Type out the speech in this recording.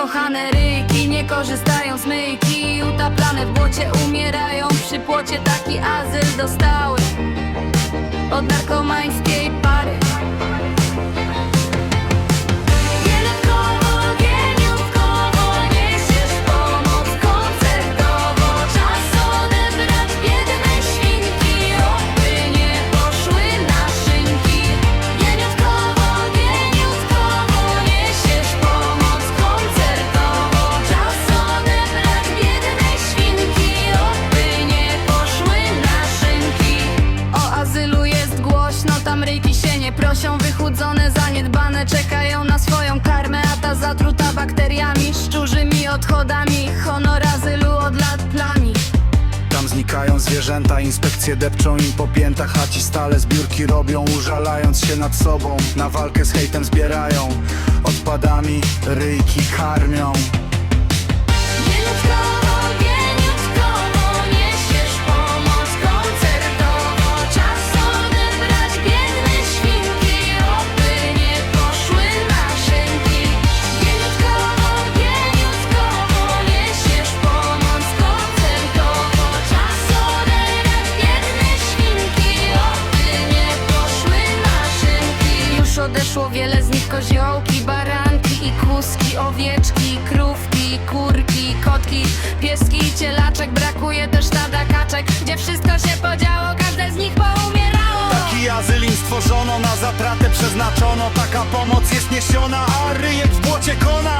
Zaniedbane ryjki nie korzystają z myjki. Utaplane w błocie umierają. Przy płocie Taki azyl dostały. Od narkomańskiej głośno, tam ryjki się nie prosią Wychudzone, zaniedbane, czekają na swoją karmę A ta zatruta bakteriami, szczurzymi odchodami Honor azylu od lat plami. Tam znikają zwierzęta, inspekcje depczą im po piętach A ci stale zbiórki robią, użalając się nad sobą. Na walkę z hejtem zbierają, odpadami ryjki karmią baranki i kuski Owieczki, krówki, kurki, kotki, pieski cielaczek Brakuje też stada kaczek, gdzie wszystko się podziało Każde z nich poumierało. Taki azyl im stworzono, na zatratę przeznaczono. Taka pomoc jest niesiona, a ryjek w błocie kona